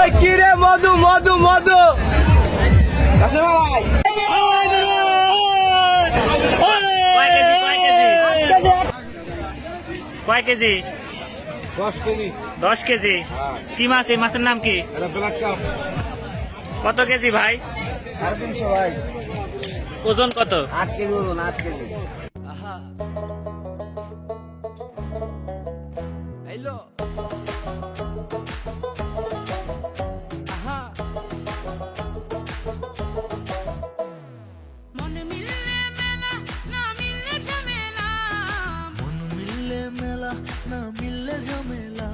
এই কি রে মধু মধু মধু? কয় কেজি কয় কেজি? দশ কেজি। দশ কেজি? হ্যাঁ। কি মাছ? এই মাছের নাম কি? কত কেজি ভাই? ভাই। ওজন কত? আট কেজি বলুন আট কেজি। না মিললে ঝামেলা।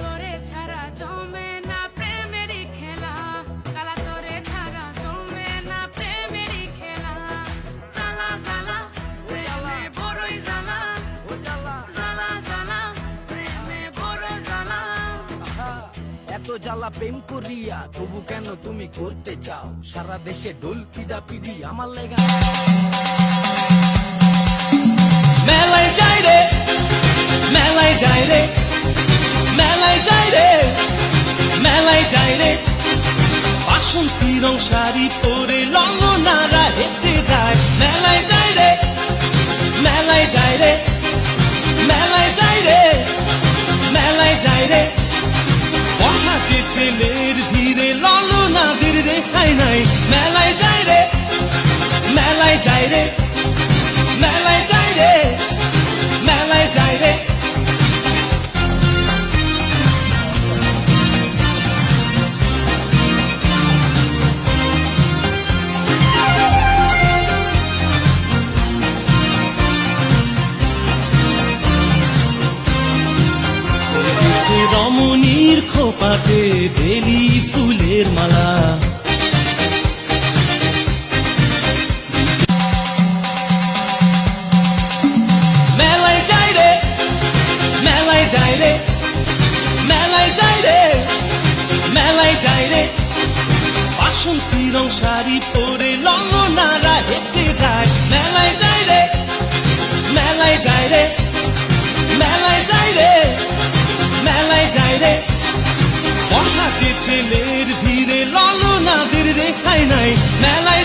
তোরে ছাড়া জমে না প্রেমেরই খেলা। কালা তোরে ছাড়া জমে না প্রেমেরই খেলা। জালা জালা প্রেমে বড়ই জালা জালা জালা প্রেমে বড় জালা এত জ্বালা প্রেম করিয়া তবু কেন তুমি করতে চাও? সারা দেশে ঢোল পিডা পিডি আমার লেগা। বাসন্তী রং শাড়ি পরে লঙ্গনারা হেঁটে যায়। মেলায় যায় রে, মেলায় যায় রে, মেলায় যায় রে, মেলায় যায় রে। পড়াতে ছেলের ভিড়ে লঙ্গনাদের রেখাই নাই। মেলায় যায় রে, মেলায় যায় রে। রমণীর খোপাতে বেলি ফুলের মালা। মেলায় যাই রে, মেলায় রে রে রে। বাসন্তী রং শাড়ি পরে লঙ্গনারা ছেলের ভিড়ে লালনাদের রেখায় নাই মেলায়